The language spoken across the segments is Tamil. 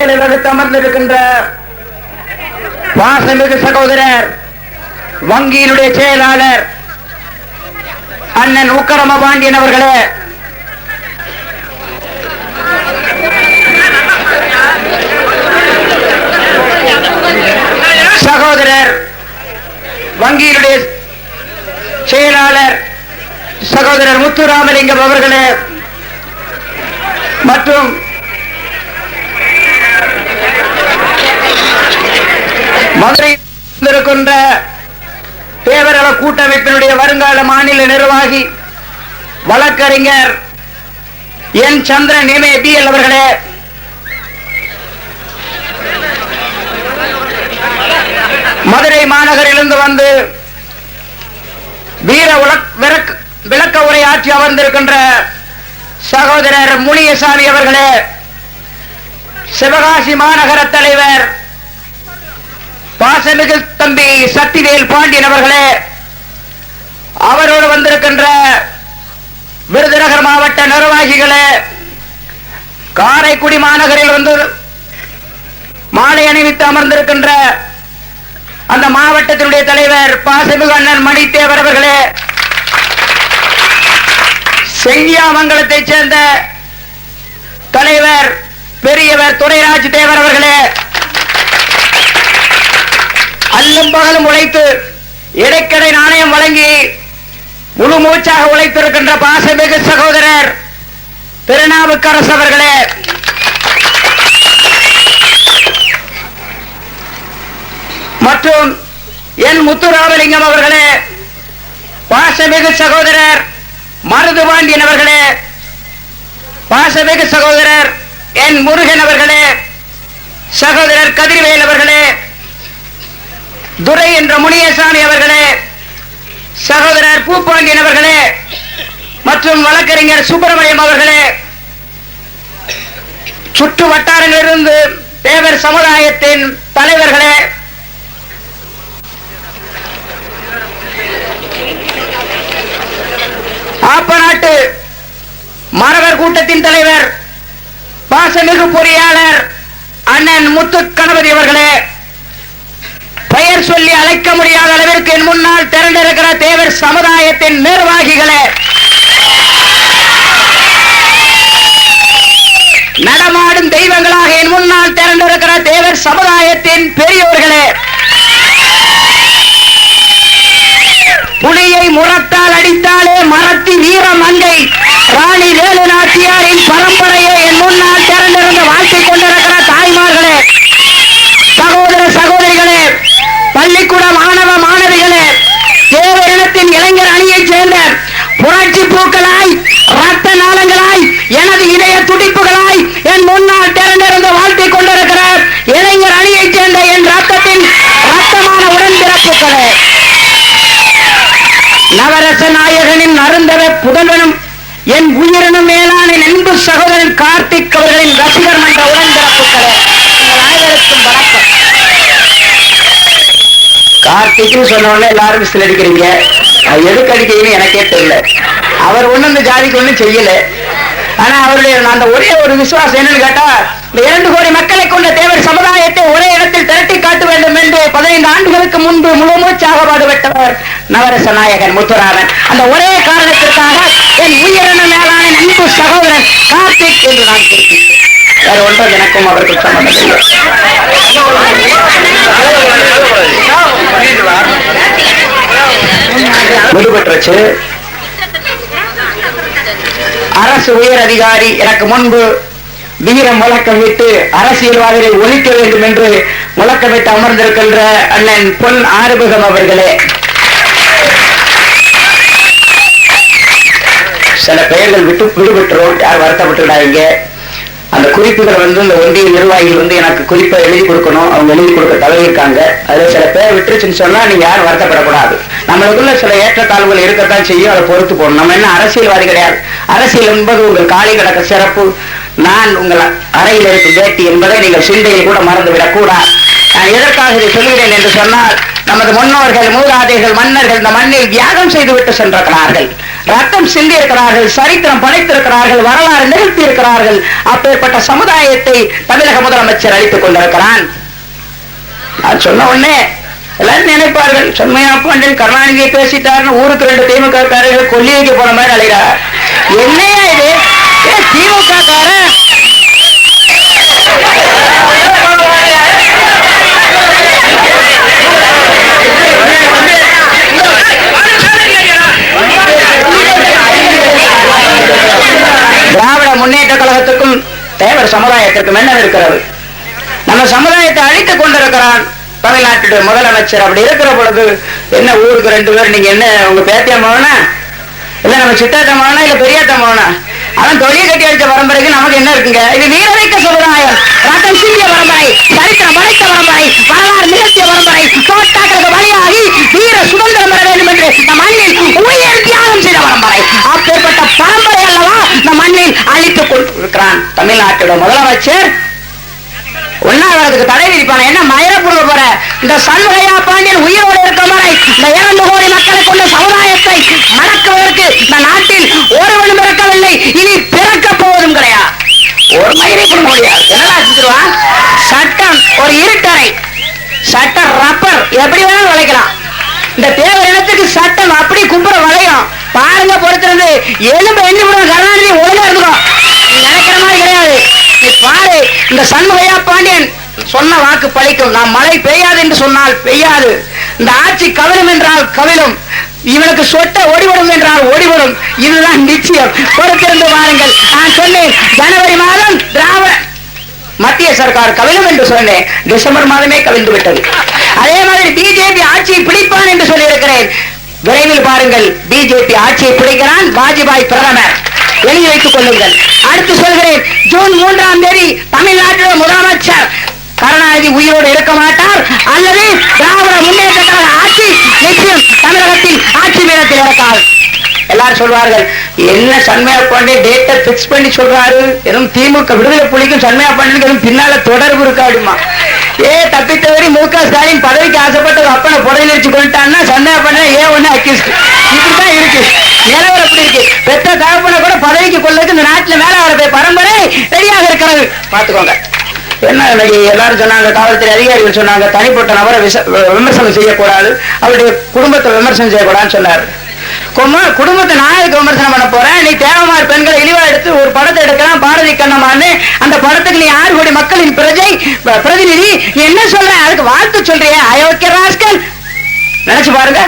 அமர்ந்திருக்கின்ற வாசமிகு சகோதரர் வங்கியினுடைய செயலாளர் அண்ணன் உக்கரம பாண்டியன் அவர்களே. சகோதரர் வங்கியினுடைய செயலாளர் சகோதரர் முத்துராமலிங்கம் அவர்களே. மற்றும் மதுரையில் இருக்கின்ற கூட்டமைப்பினுடைய வருங்கால மாநில நிர்வாகி வழக்கறிஞர் N. Chandran M. P. L. அவர்களே. மதுரை மாநகரிலிருந்து வந்து வீர விளக்க- விளக்க உரை ஆற்றி அமர்ந்திருக்கின்ற சகோதரர் முனியசாமி அவர்களே சிவகாசி மாநகர தலைவர் பாசமிகு தம்பி சக்திவேல் பாண்டியன் அவர்களே அவரோடு வந்திருக்கின்ற விருதுநகர் மாவட்ட நிர்வாகிகளே காரைக்குடி மாநகரில் வந்து மாலை அணிவித்து அமர்ந்திருக்கின்ற அந்த மாவட்டத்தினுடைய தலைவர் பாசமிகு அண்ணன் மணித்தேவர் அவர்களே செங்கியாமங்கலத்தைச் சேர்ந்த தலைவர் பெரியவர் துரைராஜ் தேவர் அவர்களே அல்லும் பகலும் உழைத்து இடைக்கடை நாணயம் வழங்கி முழு மூச்சாக உழைத்திருக்கின்ற பாசமிகு சகோதரர் திருநாவுக்கரசு அவர்களே. மற்றும் என் முத்துராமலிங்கம் அவர்களே பாசமிகு சகோதரர் மருதுபாண்டியன் அவர்களே பாசமிகு சகோதரர் என் முருகன் அவர்களே சகோதரர் கதிர்வேல் அவர்களே துரை என்ற முனியசாமி அவர்களே சகோதரர் பூப்பாண்டியன் அவர்களே மற்றும் வழக்கறிஞர் சுப்பிரமணியம் அவர்களே சுற்று வட்டாரங்களிலிருந்து தேவர் சமுதாயத்தின் தலைவர்களே ஆப்பநாட்டு மாணவர் கூட்டத்தின் தலைவர் பாசமிகு பொறியாளர் அண்ணன் முத்து கணபதி அவர்களே பெயர் சொல்லி அழைக்க முடியாத அளவிற்கு என் முன்னால் திரண்டிருக்கிற தேவர் சமுதாயத்தின் நிர்வாகிகளே. நடமாடும் தெய்வங்களாக என் முன்னால் திரண்டிருக்கிற தேவர் சமுதாயத்தின் பெரியோர்களே. புலியை முரத்தால் அடித்தாலே மரத்தி வீர மங்கை. ராணி வேலு நாச்சியாரின் பரம்பரை என் உயிரினும் மேலான நண்பு சகோதரன் கார்த்திக் அவர்களின் ரசிகர் மன்ற உடன்பிறப்புகளே உங்கள் அனைவருக்கும் வணக்கம். கார்த்திக்னு சொன்ன உடனே எல்லாரும் சில அடிக்கிறீங்க. எதுக்கு அடிக்கிறீங்கன்னு எனக்கே தெரியல. அவர் ஒண்ணு இந்த ஜாதிக்கு ஒண்ணும் செய்யல. ஆனா அவருடைய அந்த ஒரே ஒரு விசுவாசம் என்னன்னு கேட்டா இந்த இரண்டு கோடி மக்களை கொண்ட தேவர் சமுதாயத்தை ஒரே இடத்துல வேண்டும் பதினைந்து ஆண்டுகளுக்கு முன்பு முழு மூச்சாக பாடுபட்டவர் நவரச நாயகன் முத்துராமன். அந்த ஒரே காரணத்திற்காக என் உயிரின மேலான என் அன்பு சகோதரன் கார்த்திக் என்று நான் குறிப்பிட்டேன். வேற ஒன்றும் எனக்கும் அவருக்கு சம்பந்தம் விடுபட்டுருச்சு அரசு உயர் அதிகாரி எனக்கு முன்பு வீரம் முழக்கமிட்டு அரசியல்வாதிகளை ஒழிக்க வேண்டும் என்று முழக்கமிட்டு அமர்ந்திருக்கின்ற அண்ணன் பொன் ஆறுமுகம் அவர்களே. சில பெயர்கள் விட்டு விடுபட்டுரும் யார் வருத்தப்பட்டுடாங்க அந்த குறிப்புகள் வந்து இந்த ஒன்றிய நிர்வாகிகள் வந்து எனக்கு குறிப்பை எழுதி கொடுக்கணும். அவங்க எழுதி கொடுக்க தவறியிருக்காங்க. அதுல சில பேர் விட்டுருச்சுன்னு சொன்னா நீங்க யாரும் வருத்தப்படக்கூடாது. நம்மளுக்குள்ள சில ஏற்றத்தாழ்வுகள் இருக்கத்தான் செய்யும். அதை பொறுத்து போகணும் நம்ம என்ன அரசியல்வாதி கிடையாது. அரசியல் என்பது உங்கள் காலை கிடக்க சிறப்பு. நான் உங்கள் அறையில் இருக்கும் வேட்டி என்பதை நீங்கள் சிந்தையில் கூட மறந்துவிடக் கூடாது நான் எதற்காக இதை சொல்கிறேன் என்று சொன்னால் நமது முன்னோர்கள் மூதாதைகள் மன்னர்கள் இந்த மண்ணில் தியாகம் செய்துவிட்டு சென்றிருக்கிறார்கள். ரத்தம் சிந்தி இருக்கிறார்கள் சரித்திரம் படைத்திருக்கிறார்கள் வரலாறு நிகழ்த்தி இருக்கிறார்கள் அப்பேற்பட்ட சமுதாயத்தை தமிழக முதலமைச்சர் அளித்துக் கொண்டிருக்கிறான். நான் சொன்ன உடனே எல்லாரும் நினைப்பார்கள் சொன்மையா பாண்டியன் கருணாநிதியை பேசிட்டாருன்னு ஊருக்கு ரெண்டு திமுக காரர்கள் கொல்லியைக்கு போன மாதிரி அழைகிறார் என்னையா இது? திமுக காரன் திராவிட முன்னேற்ற கழகத்துக்கும் தேவர் சமுதாயத்திற்கும் என்ன இருக்கிறது? நம்ம சமுதாயத்தை அழித்துக் கொண்டிருக்கிறான் தமிழ்நாட்டுடைய முதலமைச்சர். அப்படி இருக்கிற பொழுது என்ன ஊருக்கு ரெண்டு பேர் நீங்க என்ன உங்க பேத்தியம் போனா இல்ல நம்ம சித்தாத்தம் போனா இல்ல பெரியாத்தம் போனா அவன் தொழில் கட்டி அடிச்ச பரம்பரைக்கு நமக்கு என்ன இருக்குங்க? இது வீரவைக்க சொல்றாய் ரத்தம் சீரிய பரம்பரை சரித்திரம் படைத்த பரம்பரை வரலாறு நிகழ்த்திய பரம்பரை தோட்டாக்களுக்கு வழியாகி வீர சுதந்திரம் பெற வேண்டும் என்று நம் மண்ணில் உயிர் தியாகம் செய்த பரம்பரை அப்பேற்பட்ட பரம்பரை அல்லவா நம் மண்ணில் அழித்துக் கொண்டிருக்கிறான். தமிழ்நாட்டோட முதலமைச்சர் உண்ணாவிரதுக்கு தடை விதிப்பான என்ன மயிர புடுங்க போற? இந்த சண்முகையா பாண்டியன் உயிரோடு இருக்கும் வரை இந்த இரண்டு கோடி மக்களை கொண்ட சமுதாயத்தை மறக்குவதற்கு இந்த நாட்டில் ஒருவனும் பிறக்கவில்லை. இனி பிறக்க போவதும் கிடையாது. ஒரு மயிரை புடுங்க முடியாது என்னடா செஞ்சிருவான் சட்டம் ஒரு இருட்டறை. சட்டம் ரப்பர். எப்படி வேணாலும் வளைக்கலாம். இந்த தேவர் இனத்துக்கு சட்டம் அப்படி கும்புற வளையும். பாருங்க பொறுத்திருந்து. எலும்பு எண்ணி விடுவோம் கருணாநிதி ஒழுங்கா இருந்துடும் நினைக்கிற மாதிரி கிடையாது. நீ பாரு இந்த சண்முகையா பாண்டியன் சொன்ன வாக்கு பழிக்கும். நான் மழை பெய்யாது என்று சொன்னால் பெய்யாது. இந்த ஆட்சி கவிழும் என்றால் கவிழும். இவனுக்கு சொட்ட ஓடிவரும் என்றால் ஓடிவரும் இதுதான் நிச்சயம். பொறுத்திருந்து வாருங்கள். நான் சொன்னேன் ஜனவரி மாதம் திராவிட மத்திய சர்க்கார் கவிழும் என்று சொன்னேன். டிசம்பர் மாதமே கவிழ்ந்து விட்டது. அதே மாதிரி பிஜேபி ஆட்சியை பிடிப்பான் என்று சொல்லியிருக்கிறேன். விரைவில் பாருங்கள் பிஜேபி ஆட்சியை பிடிக்கிறான் வாஜ்பாய் பிரதமர். எழுதி வைத்துக் கொள்ளுங்கள். அடுத்து சொல்கிறேன் ஜூன் மூன்றாம் தேதி தமிழ்நாட்டில் முதலமைச்சர் கருணாநிதி உயிரோடு இருக்க மாட்டார். அல்லது திராவிட முன்னேற்ற கழக ஆட்சி நிச்சயம் தமிழகத்தில் ஆட்சி பீடத்தில் இருக்காது எல்லாரும் சொல்வார்கள் என்ன சண்மையா பாண்டே டேட்டை பிக்ஸ் பண்ணி சொல்றாரு? எதுவும் திமுக விடுதலை புலிக்கும் சண்மையா பாண்டியனுக்கு எதுவும் பின்னால தொடர்பு இருக்காடுமா ஏ தப்பித்தவரி மு க. ஸ்டாலின் பதவிக்கு ஆசைப்பட்டு அப்பனை புடவை வச்சு கொண்டுட்டான்னா சண்மையா பண்ண ஏ ஒண்ணு அக்யூஸ்ட் இப்படிதான் இருக்கு. நிலவரம் அப்படி இருக்கு. பெத்த தகப்பனை கூட பதவிக்கு கொள்ளதுக்கு இந்த நாட்டுல மேல வரப்பே பரம்பரை ரெடியாக இருக்கிறது. பாத்துக்கோங்க என்ன எல்லாரும் சொன்னாங்க காவல்துறை அதிகாரிகள் சொன்னாங்க தனிப்பட்ட நபரை விச- விமர்சனம் செய்யக்கூடாது. அவருடைய குடும்பத்தை விமர்சனம் செய்யக்கூடாதுன்னு சொன்னார். குடும்பத்தை நான் எதுக்கு விமர்சனம் பண்ண போறேன் நீ தேவமார் பெண்களை இழிவா எடுத்து ஒரு படத்தை எடுக்கலாம் பாரதி கண்ணமான்னு அந்த படத்துக்கு நீ ஆறு கோடி மக்களின் பிரஜை ப- பிரதிநிதி. நீ என்ன சொல்ற? அதுக்கு வாழ்த்து சொல்றிய அயோக்கிய ராஸ்கல். நினைச்சு பாருங்க.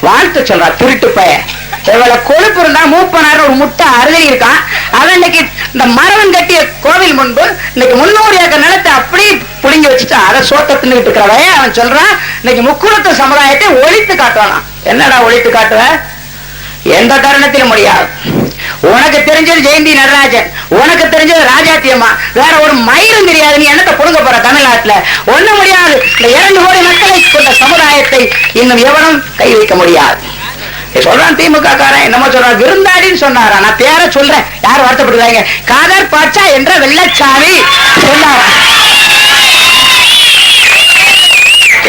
வாழ்த்து சொல்றா திருட்டு பையன். எவ்வளவு கொழுப்பு இருந்தா மூப்பனார் ஒரு முட்டை அருகி இருக்கான். அவன் இன்னைக்கு இந்த மரவன் கட்டிய கோவில் முன்பு இன்னைக்கு முன்னூறு ஏக்கர் நிலத்தை அப்படியே புடுங்கி வச்சுட்டு அதை சோத்த தின்னுட்டு இருக்கிறவன். அவன் சொல்றான் இன்னைக்கு முக்குளத்து சமுதாயத்தை ஒழித்து காட்டுவானா என்னடா ஒழித்து காட்டுவ? எந்த தருணத்திலும் முடியாது. உனக்கு தெரிஞ்சது ஜெயந்தி நடராஜன். உனக்கு தெரிஞ்சது ராஜாத்தியம்மா. வேற ஒரு மயிலும் தெரியாது. நீ என்னத்தை புடுங்க போற தமிழ்நாட்டுல? ஒண்ணு முடியாது. இந்த இரண்டு கோடி மக்களை கொண்ட சமுதாயத்தை இன்னும் எவனும் கை வைக்க முடியாது. சொல்றான் திமுக காரன் என்னமோ சொல்றான். விருந்தாடின்னு சொன்னாரா? நான் பேர சொல்றேன். யாரும் வருத்தப்படுறாங்க காதர் பாட்சா என்ற வெள்ளச்சாமி சொன்னாரா?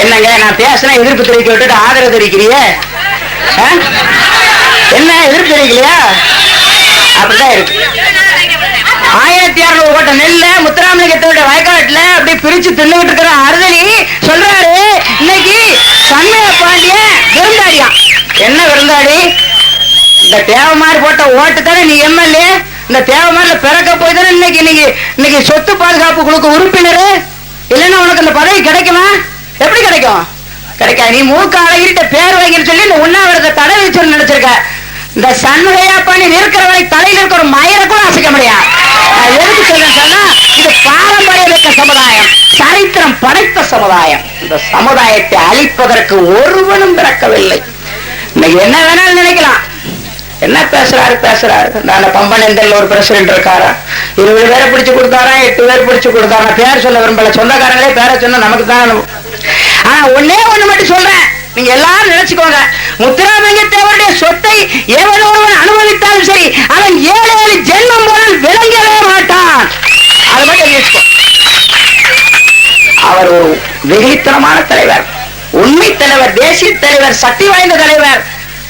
என்னங்க நான் பேசினா எதிர்ப்பு தெரிவிக்க விட்டுட்டு ஆதரவு தெரிவிக்கிறிய? என்ன எதிர்ப்பு தெரிவிக்கலையா? அப்படிதான் இருக்கு. ஆயிரத்தி அறுநூறு கோட்டை நெல்ல முத்துராமலிங்கத்தோட வயக்காட்டுல அப்படி பிரிச்சு தின்னுகிட்டு இருக்கிற அருதலி சொல்றாரு. இன்னைக்கு சண்மைய பாண்டிய விருந்தாடியா என்ன விருந்தாடி இந்த தேவமாரி போட்ட ஓட்டு தானே நீ எம்எல்ஏ? இந்த தேவமாரில பிறக்க போய் தானே இன்னைக்கு இன்னைக்கு இன்னைக்கு சொத்து பாதுகாப்பு கொடுக்க உறுப்பினர்? இல்லைன்னா உனக்கு அந்த பதவி கிடைக்குமா? எப்படி கிடைக்கும்? கிடைக்கா நீ மூக்கால இருட்ட பேர் வாங்கிட்டு சொல்லி இந்த உண்ணாவிரத தடை வச்சு நினைச்சிருக்க. இந்த சண்முகையா பண்ணி இருக்கிறவரை தலையில இருக்கிற ஒரு மயிரை கூட அசைக்க முடியாது. நான் எதுக்கு சொல்றேன் சொன்னா இது பாரம்பரிய மிக்க சமுதாயம். சரித்திரம் படைத்த சமுதாயம். இந்த சமுதாயத்தை அழிப்பதற்கு ஒருவனும் பிறக்கவில்லை. இன்னைக்கு என்ன வேணாலும் நினைக்கலாம். என்ன பேசுறாரு பேசுறாரு. நான் பம்பனந்தல் ஒரு பிரசிடென்ட் இருக்காரா? இருபது பேரை பிடிச்சு கொடுத்தாரா? எட்டு பேர் பிடிச்சு கொடுத்தாரா? பேர் சொல்ல விரும்பல. சொந்தக்காரங்களே பேரை சொன்னா நமக்கு தான் ஆனா ஒன்னே ஒண்ணு மட்டும் சொல்றேன். நீங்க எல்லாரும் நினைச்சுக்கோங்க. முத்துராமலிங்க தேவருடைய சொத்தை எவன் அனுபவித்தாலும் சரி அவன் ஏழு ஏழு ஜென்மம் போனால் விளங்கவே மாட்டான். அது மட்டும் நினைச்சுக்கோ. அவர் ஒரு வெகுளித்தனமான தலைவர். உண்மை தலைவர் தேசிய தலைவர் சக்தி வாய்ந்த தலைவர்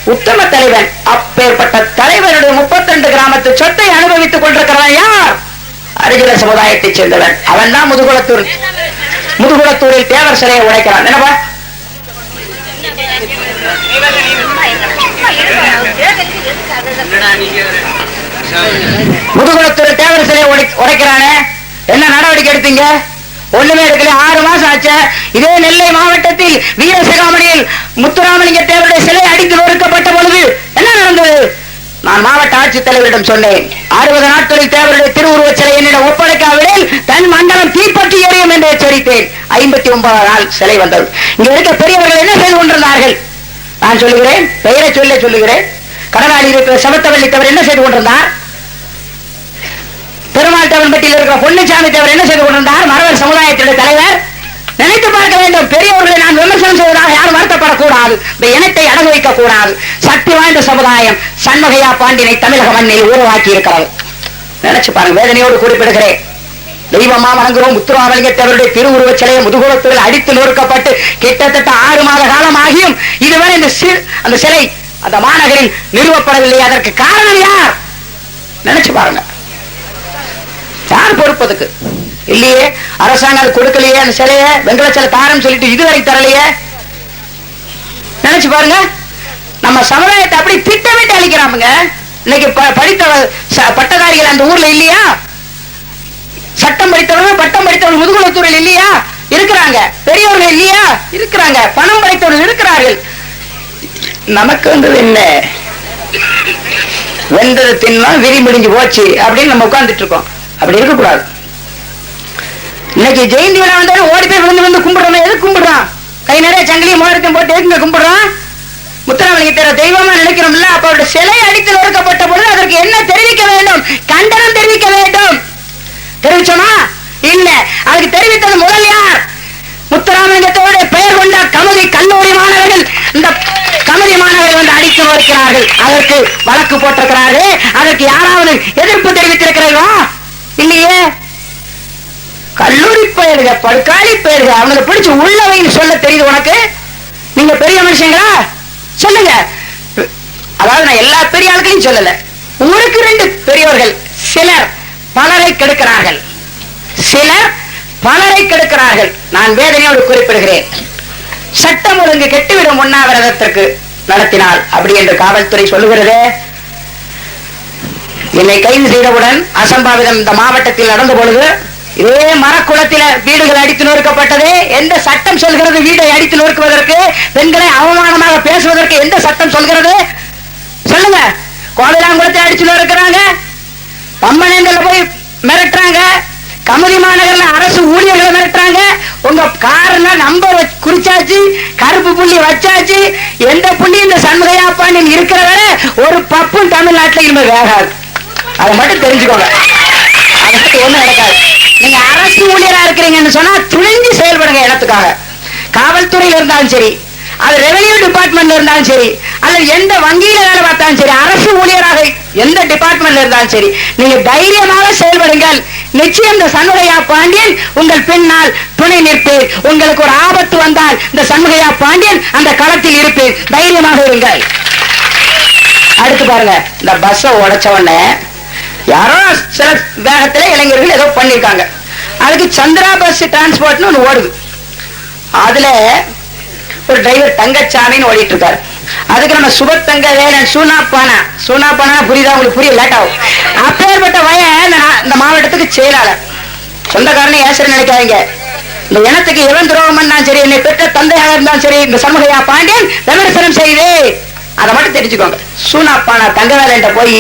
உத்தம தலைவன் அப்பேற்பட்ட தலைவருடைய 32 கிராமத்து சொத்தை அனுபவித்துக் கொண்டிருக்கிறான் யார்? அருகில சமுதாயத்தைச் சேர்ந்தவன் அவன் தான் முதுகுளத்தூர் முதுகுளத்தூரில் தேவர் சிலையை உடைக்கிறான். என்னப்பா? முதுகுலத்தூர் தேவர் சிலையை உடை- உடைக்கிறானே? என்ன நடவடிக்கை எடுத்தீங்க? ஒண்ணுமே எடுக்கல. ஆறு மாசம் ஆச்சு. இதே நெல்லை மாவட்டத்தில் வீரசிகாமணியில் முத்துராமலிங்க தேவருடைய சிலை அடித்து நொறுக்கப்பட்ட பொழுது என்ன நடந்தது? நான் மாவட்ட ஆட்சித்தலைவரிடம் சொன்னேன். அறுபது நாட்களில் தேவருடைய திருவுருவச் சிலை என்னிடம் ஒப்படைக்காவிடில் தன் மண்டலம் தீப்பற்றி எரியும் என்று எச்சரித்தேன். ஐம்பத்தி ஒன்பதாம் நாள் சிலை வந்தது. இங்க இருக்க பெரியவர்கள் என்ன செய்து கொண்டிருந்தார்கள்? நான் சொல்லுகிறேன் பெயரை சொல்ல சொல்லுகிறேன். கடலாளி இருக்கிற சமத்தவள்ளி தவிர என்ன செய்து கொண்டிருந்தார்? பெருமாள் தேவன்பட்டியில் இருக்கிற பொன்னுச்சாமி தேவர் என்ன செய்து கொண்டிருந்தார்? மரவர் சமுதாயத்தினுடைய தலைவர். நினைத்து பார்க்க வேண்டும். பெரியவர்களை நான் விமர்சனம் செய்வதாக யாரும் வருத்தப்படக்கூடாது. இந்த இனத்தை அடகு வைக்க கூடாது சக்தி வாய்ந்த சமுதாயம் சண்முகையா பாண்டியனை தமிழக மண்ணில் உருவாக்கி இருக்கிறது நினைச்சு பாருங்க வேதனையோடு குறிப்பிடுகிறேன். தெய்வமா வணங்குறோம். முத்துராமலிங்க திருவுருவச் சிலையை முதுகுலத்தில் அடித்து நொறுக்கப்பட்டு கிட்டத்தட்ட ஆறு மாத காலம் ஆகியும் இதுவரை இந்த அந்த சிலை அந்த மாநகரில் நிறுவப்படவில்லை. அதற்கு காரணம் யார்? நினைச்சு பாருங்க. யார் பொறுப்பதுக்கு இல்லையே அரசாங்கம் அது கொடுக்கலையே அந்த சிலைய வெங்கல சிலை தாரம் சொல்லிட்டு இதுவரை தரலையே. நினைச்சு பாருங்க நம்ம சமுதாயத்தை அப்படி திட்டமிட்டு அழிக்கிறாமுங்க. இன்னைக்கு படித்த பட்டதாரிகள் அந்த ஊர்ல இல்லையா? சட்டம் படித்தவர்கள் பட்டம் படித்தவர்கள் முதுகுலத்தூரில் இல்லையா? இருக்கிறாங்க. பெரியவர்கள் இல்லையா? இருக்கிறாங்க. பணம் படைத்தவர்கள் இருக்கிறார்கள். நமக்கு வந்தது என்ன? வெந்தது தின்னா விரி முடிஞ்சு போச்சு அப்படின்னு நம்ம உட்கார்ந்துட்டு இருக்கோம். அப்படி இருக்கக்கூடாது. இன்னைக்கு ஜெயந்தி விழா வந்தாலும் ஓடி போய் விழுந்து வந்து கும்பிடுறோம் எது கும்பிடுறான்? கை நிறைய சங்கிலியும் மோதிரத்தையும் போட்டு எதுங்க கும்பிடுறான்? முத்துராமலிங்க தேர தெய்வமா நினைக்கிறோம்ல அப்ப அவருடைய சிலை அடித்து நொறுக்கப்பட்ட பொழுது அதற்கு என்ன தெரிவிக்க வேண்டும்? கண்டனம் தெரிவிக்க வேண்டும். தெரிவிச்சோமா? இல்ல. அதுக்கு தெரிவித்தது முதல் யார்? முத்துராமலிங்கத்தோட பெயர் கொண்ட கமுதி கல்லூரி மாணவர்கள் இந்த கமுதி மாணவர்கள் வந்து அடித்து நோக்கிறார்கள் அதற்கு வழக்கு போட்டிருக்கிறார்கள். அதற்கு யாராவது எதிர்ப்பு தெரிவித்திருக்கிறீர்களா இல்லையே? கல்லூரி பெயருக படுக்காளி பெயருக அவனுக்கு பிடிச்சு உள்ளவைன்னு சொல்ல தெரியுது உனக்கு? நீங்க பெரிய மனுஷங்களா? சொல்லுங்க. அதாவது நான் எல்லா பெரிய ஆளுக்கையும் சொல்லல. உங்களுக்கு ரெண்டு பெரியவர்கள் சிலர் பலரை கெடுக்கிறார்கள். சிலர் பலரை கெடுக்கிறார்கள். நான் வேதனையோடு குறிப்பிடுகிறேன். சட்டம் ஒழுங்கு கெட்டுவிடும் உண்ணாவிரதத்திற்கு நடத்தினால் அப்படி என்று காவல்துறை சொல்லுகிறதே. என்னை கைது செய்தவுடன் அசம்பாவிதம் இந்த மாவட்டத்தில் நடந்த பொழுது இதே மரக்குளத்தில வீடுகள் அடித்து நொறுக்கப்பட்டது எந்த சட்டம் சொல்கிறது? வீடை அடித்து நொறுக்குவதற்கு பெண்களை அவமானமாக பேசுவதற்கு எந்த சட்டம் சொல்கிறது? சொல்லுங்க. கோவிலாங்குளத்தை அடிச்சு நொறுக்கிறாங்க. பம்மனேந்தல போய் மிரட்டுறாங்க. கமதி மாநகர்ல அரசு ஊழியர்களை மிரட்டுறாங்க. உங்க கார்ல நம்பர் குறிச்சாச்சு கருப்பு புள்ளி வச்சாச்சு. எந்த புள்ளி இந்த சண்முகையா பாண்டியன் இருக்கிற வரை ஒரு பப்பும் தமிழ்நாட்டில் இனிமே வேகாது. அதை மட்டும் தெரிஞ்சுக்கோங்க. அதை ஒண்ணும் நடக்காது. நீங்க அரசு ஊழியரா இருக்கிறீங்கன்னு சொன்னா துணிஞ்சு செயல்படுங்க இடத்துக்காக. காவல்துறையில இருந்தாலும் சரி அது ரெவென்யூ டிபார்ட்மெண்ட்ல இருந்தாலும் சரி அல்லது எந்த வங்கியில வேலை பார்த்தாலும் சரி அரசு ஊழியராக எந்த டிபார்ட்மெண்ட்ல இருந்தாலும் சரி நீங்க தைரியமாக செயல்படுங்கள். நிச்சயம் இந்த சண்முகையா பாண்டியன் உங்கள் பின்னால் துணை நிற்பேன். உங்களுக்கு ஒரு ஆபத்து வந்தால் இந்த சண்முகையா பாண்டியன் அந்த களத்தில் இருப்பேன். தைரியமாக இருங்கள். அடுத்து பாருங்க இந்த பஸ்ஸை உடைச்ச உடனே யாரோ சில வேகத்துல இளைஞர்கள் ஏதோ பண்ணியிருக்காங்க அதுக்கு சந்திரா பஸ் டிரான்ஸ்போர்ட்னு ஒன்று ஓடுது. அதுல ஒரு டிரைவர் தங்கச்சாமின்னு ஓடிட்டு இருக்காரு அதுக்கு நம்ம சுபத்தங்க வேலன் சூனா பானா புரியுதா? உங்களுக்கு புரிய லேட் ஆகும் அப்பேற்பட்ட வயன் இந்த இந்த மாவட்டத்துக்கு செயலாளர். சொந்தக்காரனை ஏசர் நினைக்காதீங்க. இந்த இனத்துக்கு இவன் துரோகம் பண்ணாலும் சரி என்னை பெற்ற தந்தையாக இருந்தாலும் சரி இந்த சண்முகையா பாண்டியன் விமர்சனம் செய்து. அதை மட்டும் தெரிஞ்சுக்கோங்க. சூனாப்பானா தங்கவேலன்ட்ட போய்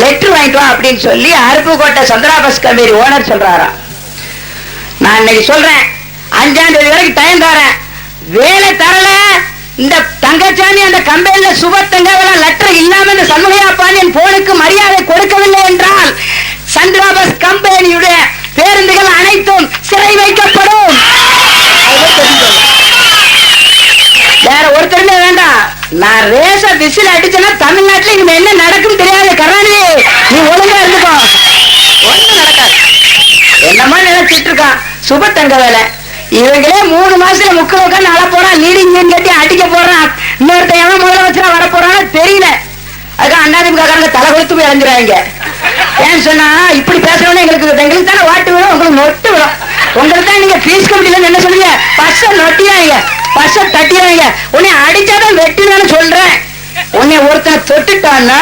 லெட்டர் வாங்கிட்டு அப்படின்னு சொல்லி Aruppukottai Chandra bus company owner சொல்றாராம் நான் இன்னைக்கு சொல்றேன். அஞ்சாம் தேதி வரைக்கும் டைம் தரேன். வேலை தரல. இந்த தங்கச்சாமி அந்த கம்பெனில சுபத்தங்கவெல்லாம் லெட்டர் இல்லாம இந்த சண்முகையாப்பான் என் போனுக்கு மரியாதை கொடுக்கவில்லை என்றால் சந்திராபஸ் கம்பெனியுடைய பேருந்துகள் அனைத்தும் சிறை வைக்கப்படும். வேற நான் ரேச விசில் அடிச்சேன்னா தமிழ்நாட்டுல இனிமே என்ன நடக்கும் தெரியாது கருணாநிதி. நீ ஒழுங்கா இருந்துக்கோ. ஒண்ணு நடக்காது. என்னமா நினைச்சிட்டு இருக்கான். சுபத்தங்க வேலை. இவங்களே மூணு மாசத்துல முக்கிய உட்காந்து அழ போறான் லீடிங் கட்டி அடிக்க போறான் இன்னொருத்த எவன் முதலமைச்சரா வர போறான்னு தெரியல. அதுக்கு அண்ணாதிமுக காரங்க தலை கொடுத்து போய் அடைஞ்சிடாங்க ஏன்னு சொன்னா இப்படி பேசுறவனே எங்களுக்கு எங்களுக்கு தானே வாட்டு விடும் உங்களுக்கு நொட்டு விடும் உங்களுக்கு தான் நீங்க பீஸ் கமிட்டில என்ன சொல்லுவீங்க பஸ்ஸ நொட்டியாங்க. பஸ்ஸ தட்டியாங்க. உன்னை அடிச்சாதான் வெட்டினு சொல்றேன். உன்னை ஒருத்தனை தொட்டுட்டான்னா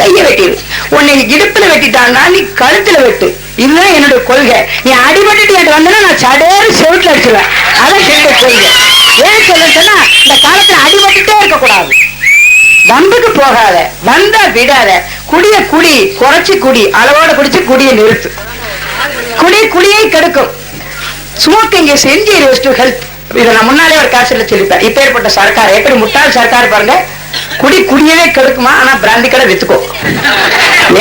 கையை வெட்டிடு உன்னை இடுப்புல வெட்டிட்டான்னா நீ கழுத்துல வெட்டு. இதுதான் என்னுடைய கொள்கை. நீ அடிபட்டுட்டு என்கிட்ட வந்தனா நான் சடேறு செவுட்டுல அடிச்சிருவேன். அதான் என்னுடைய கொள்கை. ஏன் சொல்லுன்னா இந்த காலத்துல அடிபட்டுட்டே இருக்கக்கூடாது. வம்புக்கு போகாத வந்தா விடாத. குடிய குடி குறைச்சு குடி அளவோட குடிச்சு குடியை நிறுத்து. குடி குழியை கெடுக்கும். Smoking is injurious to health இதை நான் முன்னாலே ஒரு காசுல சொல்லிப்பேன். இப்பேற்பட்ட சர்க்கார் எப்படி முட்டாள் சர்க்கார் பாருங்க. குடி குடியவே கெடுக்குமா? ஆனா பிராந்தி கடை வித்துக்கும்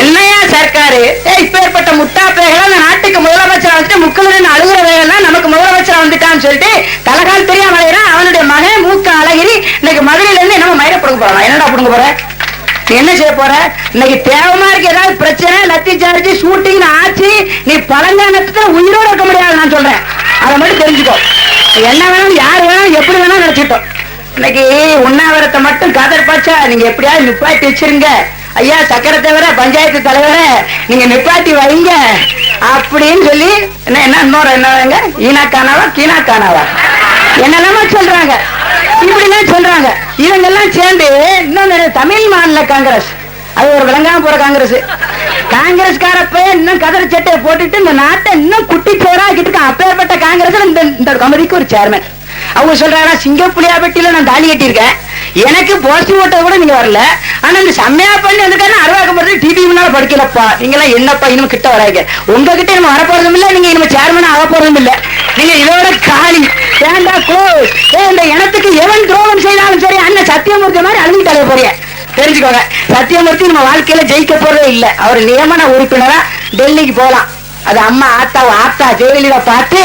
என்னையா சர்க்காரு? ஏய், இப்பேற்பட்ட முட்டா பேர்களா அந்த நாட்டுக்கு முதலமைச்சர் வந்துட்டு முக்களின் அழுகுற வேகம்லாம் நமக்கு முதலமைச்சர் வந்துட்டான்னு சொல்லிட்டு கலகால் தெரியாம அலையிறான் அவனுடைய மகன் மூக்க அழகிரி இன்னைக்கு மதுரையில இருந்து என்னமோ மயிரை பிடுங்க போறான்? என்னடா பிடுங்க போற? என்ன செய்ய போற? இன்னைக்கு தேவமா இருக்கு ஏதாவது பிரச்சனை லத்தி சார்ஜ் ஷூட்டிங் ஆச்சு நீ பழங்காலத்துல உயிரோட இருக்க முடியாது நான் சொல்றேன். அதை மட்டும் தெரிஞ்சுக்கோ. என்ன வேணும் யார் வேணும் எப்படி வேணும் நினைச்சிட்டோம் இன்னைக்கு உண்ணாவிரத்தை மட்டும் கதர் பாச்சா நீங்க எப்படியாவது நிப்பாட்டி வச்சிருங்க. ஐயா சக்கரை தவிர பஞ்சாயத்து தலைவர நீங்க நிப்பாட்டி வைங்க. அப்படின்னு சொல்லி என்ன என்ன இன்னொரு என்னங்க? ஈனா காணாவா கீனா காணாவா என்னெல்லாம சொல்றாங்க. இப்படிலாம் சொல்றாங்க. இவங்க எல்லாம் சேர்ந்து இன்னொன்னு தமிழ் மாநில காங்கிரஸ். அது ஒரு விளங்காம போற காங்கிரஸ். காங்கிரஸ்காரப்ப இன்னும் கதற சட்டையை போட்டுட்டு இந்த நாட்டை இன்னும் குட்டி சேராக்கிட்டு இருக்கான் அப்பேற்பட்ட காங்கிரஸ் இந்த இந்த கமிட்டிக்கு ஒரு சேர்மன் அவங்க சொல்றாங்க சிங்கப்புலியாபட்டியில நான் தாலி கட்டியிருக்கேன். எனக்கு போஸ்டிங் ஓட்ட கூட நீங்க வரல. ஆனா இந்த செம்மையா பண்ணி வந்துக்கான அருவாக்கம் போறது டிவி முன்னால படிக்கலப்பா. நீங்க எல்லாம் என்னப்பா இன்னும் கிட்ட வராங்க உங்ககிட்ட நம்ம வரப்போறதும் இல்ல நீங்க இனிமே சேர்மன் ஆக போறதும் இல்ல. நீங்க இதோட காலி. வேண்டா க்ளோஸ் இந்த இனத்துக்கு எவன் துரோகம் செய்தாலும் சரி அண்ணன் சத்தியமூர்த்தி மாதிரி அழுங்கிட்டு போறிய. தெரிஞ்சுக்கோங்க. சத்தியமூர்த்தி நம்ம வாழ்க்கையில ஜெயிக்க போறதே இல்லை. அவர் நியமன உறுப்பினரா டெல்லிக்கு போகலாம் அது அம்மா ஆத்தா ஆத்தா ஜெயலலிதா பார்த்து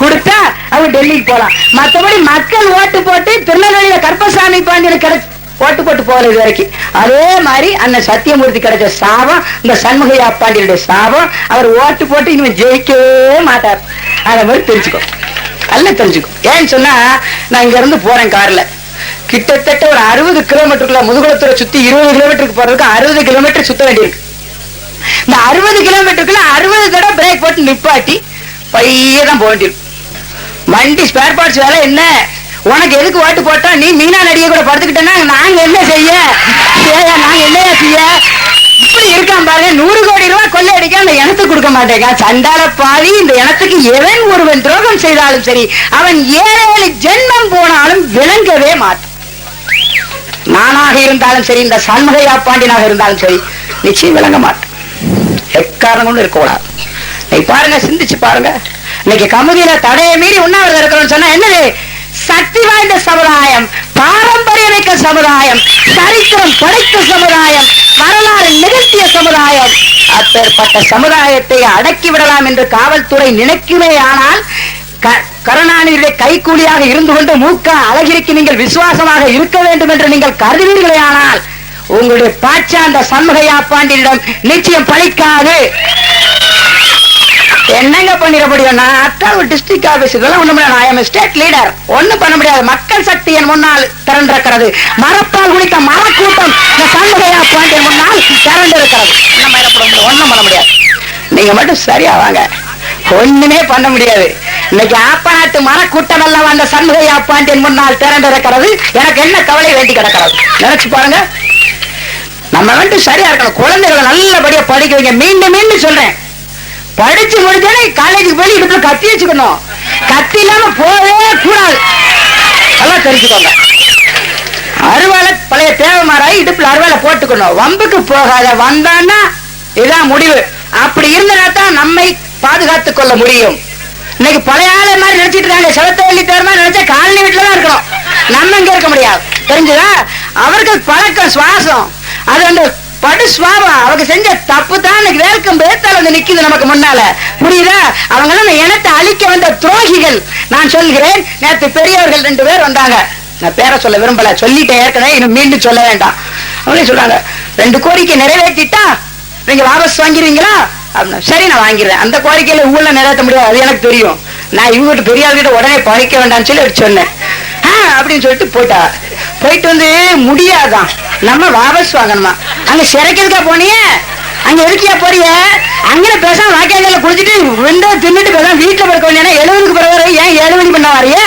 கொடுத்தா அவர் டெல்லிக்கு போகலாம் மற்றபடி மக்கள் ஓட்டு போட்டு திருநெல்வேலியில கருப்பசாமி பாண்டியன் கிடைச்சு ஓட்டு போட்டு போகல இது வரைக்கும் அதே மாதிரி அண்ணன் சத்தியமூர்த்தி கிடைச்ச சாபம் இந்த சண்முகையா பாண்டியனுடைய சாபம் அவர் ஓட்டு போட்டு இனிமேல் ஜெயிக்கவே மாட்டார். அதை மாதிரி தெரிஞ்சுக்கோ. நல்லா தெரிஞ்சுக்கும். ஏன்னு சொன்னா நான் இங்க இருந்து போறேன் கார்ல. கிட்டத்தட்ட ஒரு அறுபது கிலோமீட்டருக்குள்ள முதுகுளத்தூரை சுத்தி இருபது கிலோமீட்டருக்கு போறதுக்கு அறுபது கிலோமீட்டர் சுத்த வேண்டியிருக்கு. இந்த அறுபது கிலோமீட்டருக்குள்ள அறுபது தடவை பிரேக் போட்டு நிப்பாட்டி பையே தான் போக வேண்டியிருக்கும் வண்டி ஸ்பேர் பார்ட்ஸ் வேலை என்ன? உனக்கு எதுக்கு ஓட்டு போட்டா நீ மீனா நடிகை கூட படுத்துக்கிட்டேன்னா நாங்க என்ன செய்ய? நாங்க என்னையா செய்ய? எப்படி இருக்கான் பாருங்க நூறு கோடி ரூபாய் கொள்ளை அடிக்க அந்த இனத்துக்கு கொடுக்க மாட்டேங்க. சண்டால பாதி இந்த இனத்துக்கு எவன் ஒருவன் துரோகம் செய்தாலும் சரி அவன் ஏழு ஜென்மம் போனாலும் விளங்கவே மாட்டான். நானாக இருந்தாலும் சரி இந்த சண்முகையா பாண்டியனாக இருந்தாலும் சரி நிச்சயம் விளங்க மாட்டேன். எக்காரணம் கொண்டு இருக்கக்கூடாது நீ பாருங்க சிந்திச்சு பாருங்க. இன்னைக்கு கமுதியில தடையை மீறி உண்ணாவிரதம் இருக்கிறோம்னு சொன்னா என்னது? சக்தி வாய்ந்த சமுதாயம் பாரம்பரியமிக்க சமுதாயம் சரித்திரம் படைத்த சமுதாயம் வரலாறு நிகழ்த்திய சமுதாயம். அப்பேற்பட்ட சமுதாயத்தை அடக்கி விடலாம் என்று காவல்துறை நினைக்குமே ஆனால் க- கருணாநிதியுடைய கைக்கூலியாக இருந்து கொண்டு மூக்க அழகிரிக்கு நீங்கள் விசுவாசமாக இருக்க வேண்டும் என்று நீங்கள் கருதுவீர்களே ஆனால் உங்களுடைய பாச்சாண்ட சண்முகையா பாண்டியிடம் நிச்சயம் பழிக்காது. என்னங்க பண்ணிட முடியும்? நான் அத்தாவு டிஸ்ட்ரிக்ட் ஆபீஸ் இதெல்லாம் ஒண்ணு முடியாது ஐ ஸ்டேட் லீடர் ஒண்ணும் பண்ண முடியாது. மக்கள் சக்தி என் முன்னால் திரண்டிருக்கிறது. மரப்பால் குளித்த மரக்கூட்டம் இந்த சண்முகையா என் முன்னால் திரண்டிருக்கிறது. என்ன மயிரப்பட முடியும் ஒண்ணும் பண்ண முடியாது. நீங்க மட்டும் சரியா வாங்க. ஒண்ணுமே பண்ண முடியாது. இன்னைக்கு ஆப்பாட்டு மரக்கூட்டம் எல்லாம் அந்த சண்முகையா பாண்டியன் முன்னால் திரண்டிருக்கிறது. எனக்கு என்ன கவலை வேண்டி கிடக்கிறது? நினைச்சு பாருங்க. நம்ம வந்து சரியா இருக்கணும். குழந்தைகளை நல்லபடியா படிக்க வைங்க. மீண்டும் மீண்டும் சொல்றேன். படிச்சு முடிச்சோடனே காலேஜுக்கு போய் இடுப்புல கத்தி வச்சுக்கணும். கத்தி இல்லாம போகவே கூடாது. நல்லா தெரிஞ்சுக்கோங்க. அருவாலை பழைய தேவமாராய் இடுப்புல அருவாலை போட்டுக்கணும். வம்புக்கு போகாத வந்தான்னா இதுதான் முடிவு. அப்படி இருந்தனா தான் நம்மை பாதுகாத்துக் கொள்ள முடியும். இன்னைக்கு பழைய ஆளு மாதிரி நினைச்சிட்டு இருக்காங்க செவத்தவள்ளி தேர் மாதிரி நினைச்சா காலனி வீட்டுல தான் இருக்கணும். நம்ம இங்க இருக்க முடியாது. தெரிஞ்சுதா? அவர்கள் பழக்கம் சுவாசம். அது அந்த படு சுவாபம் அவங்க செஞ்ச தப்பு தான் இன்னைக்கு வேல்கம் வந்து நிக்குது நமக்கு முன்னால. புரியுதா? அவங்க இனத்தை அழிக்க வந்த துரோகிகள். நான் சொல்கிறேன் நேற்று பெரியவர்கள் ரெண்டு பேர் வந்தாங்க. நான் பேரை சொல்ல விரும்பல. சொல்லிட்டேன் ஏற்கனவே இன்னும் மீண்டும் சொல்ல வேண்டாம். அவங்களே சொல்றாங்க ரெண்டு கோரிக்கை நிறைவேற்றிட்டா? நீங்க வாபஸ் வாங்கிடுவீங்களா? அப்படின்னா. சரி நான் வாங்கிடுறேன். அந்த கோரிக்கையில ஊழல நிறைவேற்ற முடியாது. அது எனக்கு தெரியும். நான் இவங்ககிட்ட பெரியவர்கிட்ட உடனே பழிக்க வேண்டாம்னு சொல்லி சொன்னேன். அப்படின்னு சொல்லிட்டு போயிட்டா போயிட்டு வந்து முடியாதான். நம்ம வாபஸ் வாங்கணுமா? அங்க சிறைக்கிறதுக்கா போனியே? அங்க எதுக்கியா போறிய? அங்கே பேசாம வாக்கியாங்கல குடிச்சிட்டு ரெண்டோ தின்னுட்டு பேசாம வீட்டுல படுக்க வேண்டிய எழுபதுக்கு பிறகு ஏன் ஏழு மணி பண்ண வரைய?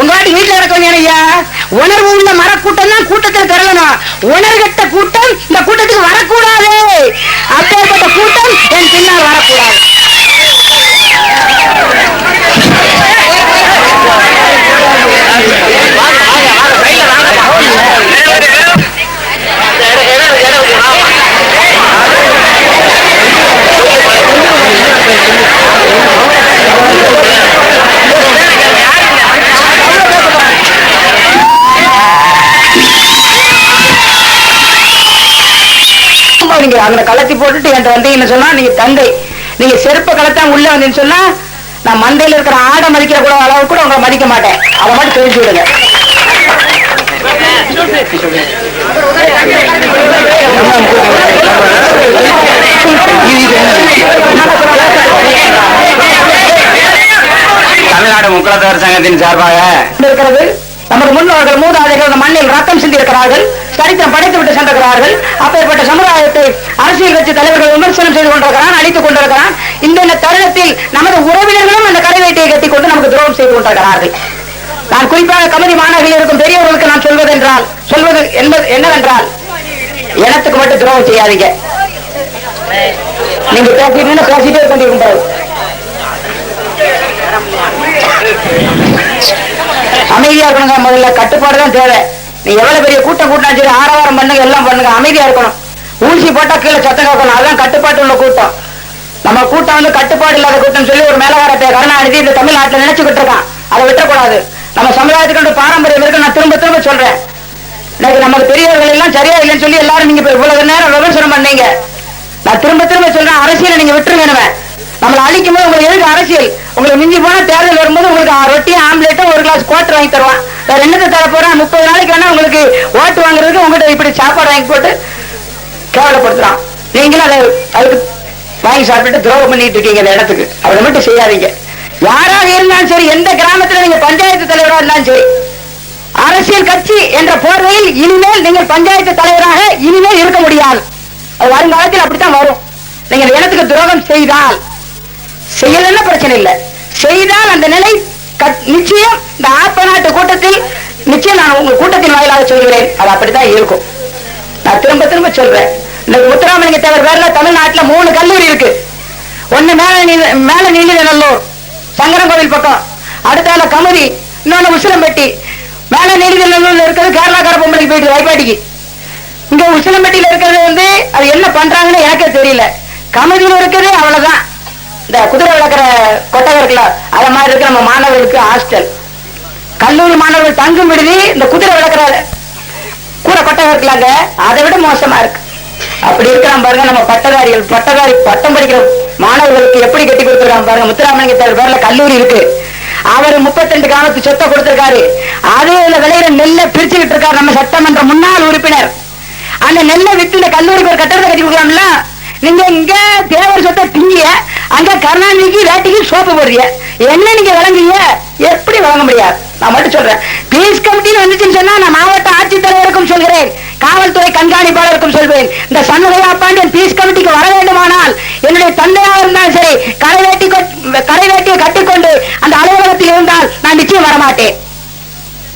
உங்க வாட்டி வீட்டுல கிடக்க வேண்டியா உணர்வு உள்ள மரக்கூட்டம் தான் கூட்டத்தில் திரளணும். உணர்கட்ட கூட்டம் இந்த கூட்டத்துக்கு வரக்கூடாது. அப்பேற்பட்ட கூட்டம் என் பின்னால் வரக்கூடாது சும்மா நீங்க அங்க கலத்தி போட்டுட்டு என்கிட்ட வந்தீங்கன்னு சொன்னா நீங்க தந்தை நீங்க செருப்ப கலத்தான் உள்ள வந்தீங்கன்னு சொன்னா நான் மந்தையில இருக்கிற ஆடை மதிக்கிற கூட அளவு கூட உங்களை மதிக்க மாட்டேன். அதை மட்டும் தெரிஞ்சு விடுங்க தமிழ்நாடு முக்குளத்தவர் சங்கத்தின் சார்பாக இருக்கிறது. நமது முன்னோர்கள் மூதாதைகள் மண்ணில் ரத்தம் சிந்தி இருக்கிறார்கள் சரித்திரம் படைத்து விட்டு சென்றிருக்கிறார்கள். அப்பேற்பட்ட சமுதாயத்தை அரசியல் கட்சி தலைவர்கள் விமர்சனம் செய்து கொண்டிருக்கிறான் அழித்துக் கொண்டிருக்கிறான். இந்த தருணத்தில் நமது உறவினர்களும் அந்த கரைவேட்டியை கட்டிக் கொண்டு நமக்கு துரோகம் செய்து கொண்டிருக்கிறார்கள். நான் குறிப்பாக கமிதி மாணவர்கள் இருக்கும் பெரியவர்களுக்கு நான் சொல்வதென்றால் சொல்வது என்பது என்னவென்றால் இனத்துக்கு மட்டும் துரோகம் செய்யாதீங்க. நீங்க பேசிட்டு பேசிட்டே கொண்டிருக்கும் அமைதியா இருக்கணுங்க முதல்ல கட்டுப்பாடு தான் தேவை. நீ எவ்வளவு பெரிய கூட்டம் கூட்டினா சரி ஆரவாரம் பண்ணுங்க எல்லாம் பண்ணுங்க அமைதியா இருக்கணும். ஊசி போட்டா கீழே சத்தம் கேட்கணும் அதுதான் கட்டுப்பாட்டு உள்ள கூட்டம். நம்ம கூட்டம் வந்து கட்டுப்பாடு இல்லாத கூட்டம் சொல்லி ஒரு மேலவாரத்தை கருணாநிதி இந்த தமிழ்நாட்டில் நினைச்சுக்கிட்டு இருக்கான். அதை விட்டக்கூடாது நம்ம சமுதாயத்துக்கு பாரம்பரியம் இருக்கு நான் திரும்ப திரும்ப சொல்றேன். இன்னைக்கு நமக்கு பெரியவர்கள் எல்லாம் சரியா இல்லைன்னு சொல்லி எல்லாரும் நீங்க இப்ப இவ்வளவு நேரம் விமர்சனம் பண்ணீங்க. நான் திரும்ப திரும்ப சொல்றேன் அரசியலை நீங்க விட்டுருங்க நம்மளை அழிக்கும் போது உங்களுக்கு எதுக்கு அரசியல்? உங்களுக்கு மிஞ்சி போனா தேர்தல் வரும்போது உங்களுக்கு ரொட்டி ஆம்லேட்டும் ஒரு கிளாஸ் கோட்டர் வாங்கி தருவான். வேற என்னத்தை தர போறான்? முப்பது நாளைக்கு வேணா உங்களுக்கு ஓட்டு வாங்குறதுக்கு உங்கள்கிட்ட இப்படி சாப்பாடு வாங்கி போட்டு கேவலப்படுத்துறான். நீங்களும் அதை அதுக்கு வாங்கி சாப்பிட்டு துரோகம் பண்ணிட்டு இருக்கீங்க இந்த இடத்துக்கு. அதை மட்டும் செய்யாதீங்க. யாராக இருந்தாலும் சரி எந்த கிராமத்துல நீங்க பஞ்சாயத்து தலைவராக இருந்தாலும் சரி அரசியல் கட்சி என்ற போர்வையில் இனிமேல் நீங்கள் பஞ்சாயத்து தலைவராக இனிமேல் இருக்க முடியாது. அது வருங்காலத்தில் அப்படித்தான் வரும். நீங்கள் இந்த இனத்துக்கு துரோகம் செய்தால் செய்யலன்னா பிரச்சனை இல்லை. செய்தால் அந்த நிலை கட்- நிச்சயம் இந்த ஆத்ம நாட்டு கூட்டத்தில் நிச்சயம் நான் உங்க கூட்டத்தின் வாயிலாக சொல்கிறேன். அது அப்படித்தான் இருக்கும். நான் திரும்ப திரும்ப சொல்றேன். இன்னைக்கு முத்துராமலிங்க தேவர் பேர்ல தமிழ்நாட்டுல மூணு கல்லூரி இருக்கு. ஒண்ணு மேல நீல- மேல நீலிதநல்லூர் சங்கரன் பக்கம். அடுத்தால கமுதி இன்னொன்னு உசிலம்பட்டி. மேல நீலிதநல்லூர்ல இருக்கிறது கேரளாக்கார பொம்பளைக்கு போயிட்டு வைப்பாட்டிக்கு இங்க உசிலம்பட்டியில இருக்கிறது வந்து அது என்ன பண்றாங்கன்னு எனக்கே தெரியல. கமுதியில இருக்கிறது அவ்வளவுதான். இந்த குதிரை வளர்க்குற கொட்டகை இருக்குல்ல அத மாதிரி இருக்கு நம்ம மாணவர்களுக்கு ஹாஸ்டல் கல்லூரி மாணவர்கள் தங்கும் விடுதி இந்த குதிரை விளக்குற கூட கொட்டகை இருக்கலாங்க அதை விட மோசமா இருக்கு. அப்படி இருக்கிறான் பாருங்க நம்ம பட்டதாரிகள் பட்டதாரி பட்டம் படிக்கிற மாணவர்களுக்கு எப்படி கட்டி கொடுத்துருக்காங்க பாருங்க முத்துராமலிங்க தேவர் பேர்ல கல்லூரி இருக்கு. அவர் 32 காலத்து சொத்தை கொடுத்திருக்காரு. அதே இதுல விளையிற நெல்லை பிரிச்சுக்கிட்டு இருக்காரு நம்ம சட்டமன்ற முன்னாள் உறுப்பினர். அந்த நெல்லை வித்து இந்த கல்லூரிக்கு ஒரு கட்டடத்தை கட்டி கொடுக்கலாம்ல? நீங்க இங்க தேவர் சொத்தை திங்கிய அங்க கருணாநிதிக்கு வேட்டைக்கு சோப்பு போடுறீங்க என்ன நீங்க வழங்குறீங்க? எப்படி வழங்க முடியாது? நான் மட்டும் சொல்றேன். பீஸ் கமிட்டின்னு வந்துச்சுன்னு சொன்னா நான் மாவட்ட ஆட்சித்தலைவருக்கும் சொல்கிறேன். காவல்துறை கண்காணிப்பாளருக்கும் சொல்வேன். இந்த சண்முகையா பாண்டியன் பீஸ் கமிட்டிக்கு வர வேண்டுமானால் என்னுடைய தந்தையாக இருந்தாலும் சரி கரை வேட்டி கொட்- கரை வேட்டியை கட்டிக்கொண்டு அந்த அலுவலகத்தில் இருந்தால் நான் நிச்சயம் வரமாட்டேன்.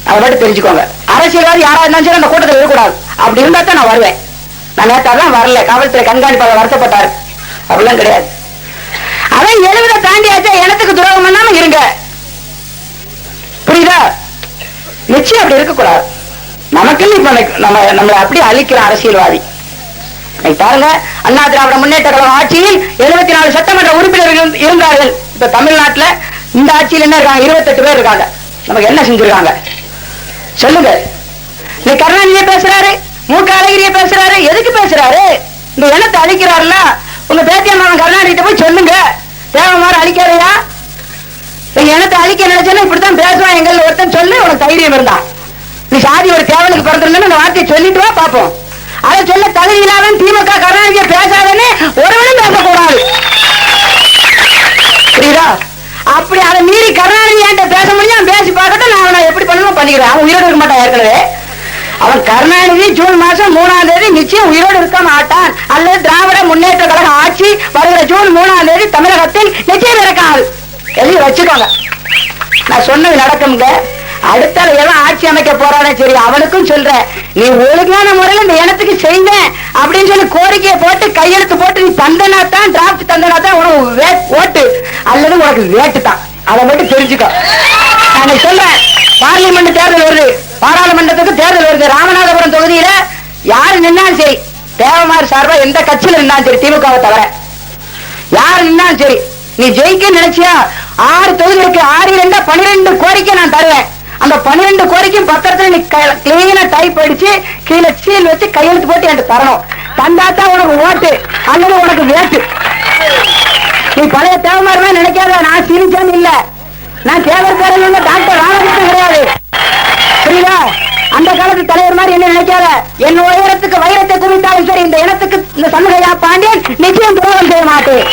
அதை மட்டும் தெரிஞ்சுக்கோங்க. அரசியல்வாதி யாரா இருந்தாலும் சரி அந்த கூட்டத்தில் இருக்கக்கூடாது. அப்படி இருந்தா தான் நான் வருவேன். நான் நேத்தாதான் வரல. காவல்துறை கண்காணிப்பாளர் வருத்தப்பட்டார். அப்படிலாம் கிடையாது. அதான் எழுபதை தாண்டியாச்சா எனத்துக்கு துரோகம் பண்ணாம இருங்க. புரியுதா? நிச்சயம் அப்படி இருக்கக்கூடாது. நமக்குன்னு இப்ப நம்ம நம்மளை அப்படி அழிக்கிற அரசியல்வாதி. பாருங்க அண்ணா திராவிட முன்னேற்ற கழகம் ஆட்சியில் எழுபத்தி நாலு சட்டமன்ற உறுப்பினர்கள் இருந்தார்கள். இப்ப தமிழ்நாட்டுல இந்த ஆட்சியில் என்ன இருக்காங்க? இருபத்தெட்டு பேர் இருக்காங்க. நமக்கு என்ன செஞ்சிருக்காங்க? சொல்லுங்க. நீ கருணாநிதிய பேசுறாரு மு க அழகிரியை பேசுறாரு எதுக்கு பேசுறாரு? இந்த இனத்தை அழிக்கிறாருல உங்க பேத்திய மகன் கருணாநிதி போய் சொல்லுங்க. தேவை மாதிரி அழிக்காதையா? எனத்தை அழிக்க நினைச்சேன்னா இப்படித்தான் பேசுவான் எங்கள் ஒருத்தன் சொல்லு உனக்கு தைரியம் இருந்தா. நீ சாதி ஒரு தேவலுக்கு பிறந்திருந்தா அந்த வார்த்தையை சொல்லிட்டு வா பார்ப்போம் அதை சொல்ல தகுதி இல்லாதவன் திமுக கருணாநிதியை பேசாதன்னு ஒருவனும் பேசக்கூடாது. புரியுதா? அப்படி அதை மீறி கருணாநிதி என்கிட்ட பேச முடியும் பேசி பார்க்கட்டும் நான் எப்படி பண்ணணுமோ பண்ணிக்கிறேன். அவன் உயிரோடு இருக்க மாட்டான் ஏற்கனவே. அவன் கருணாநிதி ஜூன் மாசம் மூணாம் தேதி நிச்சயம் உயிரோடு இருக்க மாட்டான். அல்லது திராவிட முன்னேற்ற கழக ஆட்சி வருகிற ஜூன் மூணாம் தேதி தமிழகத்தில் நிச்சயம் இருக்காது. எழுதி வச்சுக்கோங்க. நான் சொன்னது நடக்கும்ங்க. அடுத்த எவன் ஆட்சி அமைக்க போறானே சரி அவனுக்கும் சொல்றேன். நீ ஒழுங்கான முறையில இந்த இனத்துக்கு செய்ய அப்படின்னு சொல்லி கோரிக்கையை போட்டு கையெழுத்து போட்டு நீ தந்தனா தான் டிராப்ட் தந்தனா தான் உனக்கு ஓட்டு. அல்லது உனக்கு வேட்டு தான். அதை மட்டும் தெரிஞ்சுக்கோ. நான் சொல்றேன். பார்லிமெண்ட் தேர்தல் வருது. பாராளுமன்றத்துக்கு தேர்தல் வருது. ராமநாதபுரம் தொகுதியில யாரு நின்னாலும் சரி தேவமாறு சார்பா எந்த கட்சியில நின்னாலும் சரி திமுகவை தவிர. யார் நின்னாலும் சரி நீ ஜெயிக்க நினைச்சியா? ஆறு தொகுதி இருக்கு ஆறு ரெண்டா பனிரெண்டு கோரிக்கை நான் தருவேன். அந்த பன்னிரெண்டு கோரிக்கையும் பத்திரத்துல நீ கிளீனா டைப் அடிச்சு கீழே சீல் வச்சு கையெழுத்து போட்டு எனக்கு தரணும். தந்தாத்தான் உனக்கு ஓட்டு அல்லது உனக்கு வேட்டு. நீ பழைய தேவமாரினா நினைக்காத நான் சிரிச்சாமி இல்ல. நான் தேவர்காரில் உள்ள டாக்டர் ராமகிருஷ்ணன் கிடையாது. புரியுதா அந்த காலத்து தலைவர் மாதிரி என்ன நினைக்காத? என் உயரத்துக்கு வைரத்தை குவித்தாலும் சரி இந்த இனத்துக்கு இந்த சண்முகையா பாண்டியன் நிச்சயம் துரோகம் செய்ய மாட்டேன்.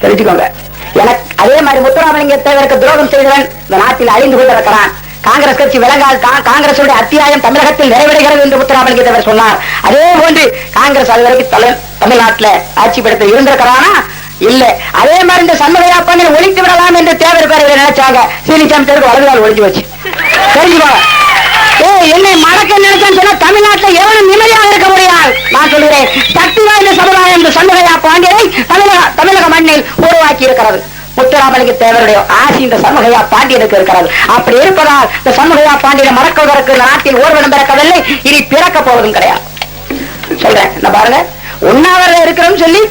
தெரிஞ்சுக்கோங்க. எனக்கு அதே மாதிரி முத்துராமலிங்க தேவருக்கு துரோகம் செய்தவன் இந்த நாட்டில் அழிந்து கொண்டிருக்கிறான். காங்கிரஸ் கட்சி விலங்கால் காங்கிரஸ் அத்தியாயம் தமிழகத்தில் நிறைவேறுகிறது என்று முத்துராமலிங்க தேவர் சொன்னார். அதே போன்று காங்கிரஸ் அது வரைக்கும் தலை- ஆட்சி படுத்த இருந்திருக்கிறானா? இல்ல. அதே மாதிரி இந்த சண்முகையா பண்ணி ஒழித்து விடலாம் என்று தேவர் பேரவை நினைச்சாங்க. சீனிச்சாமி தேர்வு வலதுகால் ஒழிஞ்சு வச்சு தெரிஞ்சுக்கோ என்னை மறக்க நினைச்சேன்னு சொன்னா தமிழ்நாட்டில் எவனும் நிம்மதியாக இருக்க முடியாது. நான் சொல்கிறேன் சக்தி வாய்ந்த சமுதாயம் என்று சண்முகையா பாண்டியனை தமிழக தமிழக மண்ணில் உருவாக்கி இருக்கிறது. முத்துராமலிங்க தேவருடைய ஆசி இந்த சண்முகையா பாண்டியனுக்கு இருக்கிறது. அப்படி இருப்பதால் இந்த சண்முகையா பாண்டியனை மறக்குவதற்கு இந்த நாட்டில் ஒருவனும் பிறக்கவில்லை. இனி பிறக்க போவதும் கிடையாது. சொல்றேன். நான் பாருங்க. உண்ணாவிரதம் இருக்கிறோம்னு சொல்லி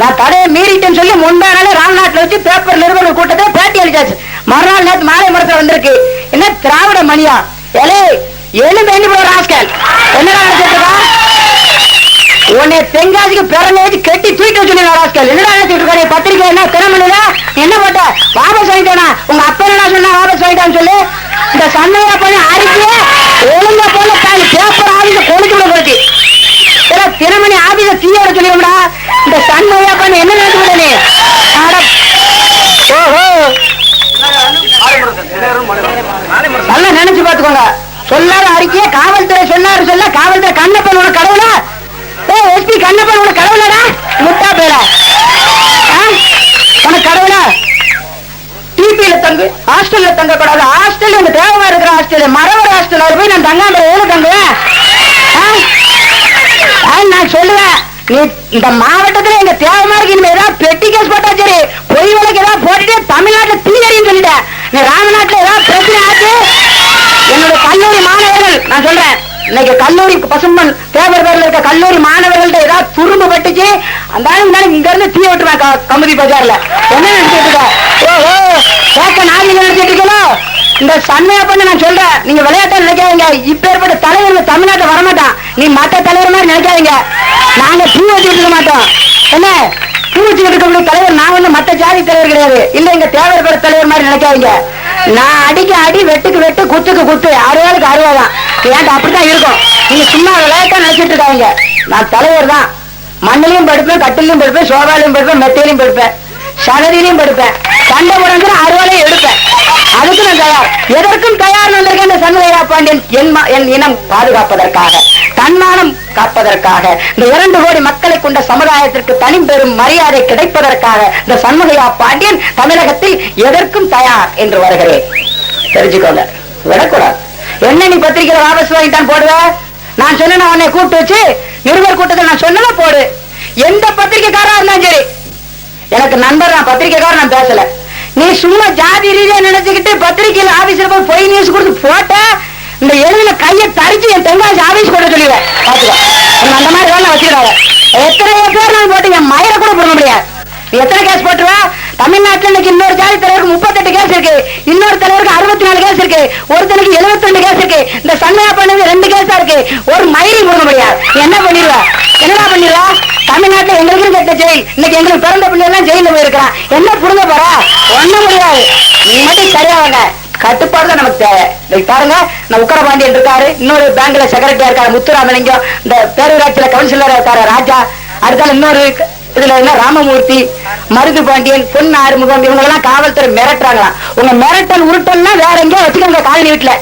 நான் தடையை மீறிட்டேன்னு சொல்லி முன்பா ராம்நாட்டில் வச்சு பேப்பர் நிறுவன கூட்டத்தை பேட்டி அளிச்சாச்சு. மறுநாள் நேற்று மாலை மரத்தில் வந்திருக்கு. என்ன திராவிட மணியா? ஏலே போற ராஸ்கல். என்னடா நினைச்சிட்டு உன்னை தென்காசிக்கு பிறந்தேஜ் கெட்டி தூக்கிட்டு சொல்லி ராஸ்கல். என்னடா நினைச்சிட்டு பத்திரிக்கை என்ன தினமணிதா என்ன போட்ட? வாபஸ் வாங்கிட்டானா? உங்க அப்பா என்ன சொன்னா? வாபஸ் வாங்கிட்டான்னு சொல்லு. இந்த சண்டையா பண்ணி அறிக்கையே ஒழுங்கா போல தான் பேப்பர் ஆஃபீஸ கொளுத்து விட போச்சு ஏடா, தினமணி ஆபீஸ தீயோட சொல்லிடும்டா இந்த சண்டையா பண்ணி என்ன நினைச்சு நீ அட, ஓஹோ நல்லா நினைச்சு பாத்துக்கோங்க சொல்லாத அறிக்கையை காவல்துறை சொன்னாரு சொல்ல காவல்துறை கண்ணப்பன் உனக்கு கடவுளா? ஏ எஸ்பி கண்ணப்பன் உனக்கு கடவுளடா? முட்டா பேர. உனக்கு கடவுளா? டிபியில தங்கு ஹாஸ்டல்ல தங்க கூடாது ஹாஸ்டல் உங்க தேவமா இருக்கிற ஹாஸ்டல். மரவர் ஹாஸ்டல். அவர் போய் நான் தங்காம எவ்வளவு தங்குவேன் ஆ? ஆ, நான் சொல்லுவேன். நீ இந்த மாவட்டத்துல எங்க தேவமா இருக்கு இனிமே ஏதாவது பெட்டி கேஸ் போட்டா சரி. பொய் வழக்கு ஏதாவது போட்டுட்டு தமிழ்நாட்டுல தீயறின்னு சொல்லிட்டேன். நீ ராமநாட்டுல ஏதாவது பிரச்சனை ஆச்சு என்னோட கல்லூரி மாணவர்கள் நான் சொல்றேன் இன்னைக்கு கல்லூரி பசுமன் பேப்பர் பேர்ல இருக்க கல்லூரி மாணவர்கள்ட்ட ஏதாவது துரும்பு பட்டுச்சு அந்த இங்க இருந்து தீ விட்டுருவேன் கமுதி பஜார்ல. என்ன நினைச்சிட்டு இருக்க? நாங்க நான் நினைச்சிட்டு இந்த சண்மையா பண்ண நான் சொல்றேன் நீங்க விளையாட்டா நினைக்காதீங்க. இப்பேற்பட்ட தலைவர் தமிழ்நாட்டை வரமாட்டான். நீ மத்த தலைவர் மாதிரி நினைக்காதீங்க. நாங்க பூ வச்சுட்டு இருக்க மாட்டோம். என்ன? பூ வச்சுக்கிட்டு இருக்கக்கூடிய தலைவர் நான் வந்து மத்த ஜாதி தலைவர் கிடையாது. இல்ல எங்க தேவர் தலைவர் மாதிரி நினைக்காதீங்க. நான் அடிக்க அடி வெட்டுக்கு வெட்டு குத்துக்கு குத்து அறுவாளுக்கு அறுவாதான். ஏன்டா அப்படித்தான் இருக்கும்? நீங்க சும்மா விளையாட்டா நினைச்சிட்டு இருக்காங்க நான் தலைவர் தான். மண்ணிலையும் படுப்பேன் கட்டிலையும் படுப்பேன் சோபாலையும் படுப்பேன் மெத்தையிலையும் படுப்பேன். சகதியிலையும் படுப்பேன். சண்டை போடுறது அறுவலையும் எடுப்பேன். அதுக்கு நான் தயார். எதற்கும் தயார் வந்திருக்கேன் இந்த சண்முகையா பாண்டியன் என் ம- என் இனம் பாதுகாப்பதற்காக தன்மானம் காப்பதற்காக இந்த இரண்டு கோடி மக்களை கொண்ட சமுதாயத்திற்கு தனி பெரும் மரியாதை கிடைப்பதற்காக இந்த சண்முகையா பாண்டியன் தமிழகத்தில் எதற்கும் தயார் என்று வருகிறேன். தெரிஞ்சுக்கோங்க. விடக்கூடாது. என்ன நீ பத்திரிகையில வாபஸ் வாங்கிட்டான் போடுவ? நான் சொன்ன உன்னை கூப்பிட்டு வச்சு நிருபர் கூட்டத்தில் நான் சொன்னதை போடு. எந்த பத்திரிகைக்காரா இருந்தாலும் சரி. எனக்கு நண்பர் நான் பத்திரிக்கைக்காரர் நான் பேசல. நீ சும்மா ஜாதி ரீதியா நினைச்சுக்கிட்டு பத்திரிக்கையில ஆபீஸ்ல போய் பொய் நியூஸ் கொடுத்து போட்ட இந்த எழுதின கையை தரிச்சு என் தெங்காசி ஆபீஸ் கொண்டு சொல்லிடுவேன் பாத்துக்கோ அந்த மாதிரி வேலை வச்சிருக்காங்க எத்தனை பேர் நான் போட்டு என் மயிரை கூட போட முடியாது. எத்தனை கேஸ் போட்டுருவா? தமிழ்நாட்டில் இன்னைக்கு இன்னொரு ஜாதி தலைவருக்கு முப்பத்தெட்டு கேஸ் இருக்கு. இன்னொரு தலைவருக்கு அறுபத்தி நாலு கேஸ் இருக்கு. ஒருத்தனுக்கு எழுபத்தி ரெண்டு கேஸ் இருக்கு. இந்த சண்டையா பண்ணது ரெண்டு கேஸா தான் இருக்கு. ஒரு மயிரி போட முடியாது. என்ன பண்ணிடுவா என்னடா பண்ணிடுவா தமிழ்நாட்டில் எங்களுக்கு கட்ட ஜெயில். இன்னைக்கு எங்களுக்கு பிறந்த பிள்ளைகள்லாம் ஜெயில போயிருக்கிறான். என்ன புரிஞ்ச போறா? ஒண்ணும் முடியாது. நீ மட்டும் சரியாவங்க கட்டுப்பாடு தான் நமக்கு தேவை. இன்னைக்கு பாருங்க நான் உக்கரபாண்டியன் இருக்காரு. இன்னொரு பேங்க்ல செக்ரட்டரியா இருக்காரு. முத்துராமலிங்கம். இந்த பேரூராட்சியில கவுன்சிலரா இருக்காரு ராஜா. அடுத்தாலும் இன்னொரு இதுல என்ன ராமமூர்த்தி மருது பாண்டியன் பொன் ஆறுமுகம் இவங்க எல்லாம் காவல்துறை மிரட்டுறாங்களாம். உங்க மிரட்டல் உருட்டல்னா வேற எங்கேயோ வச்சுக்கோங்க காலனி வீட்டுல.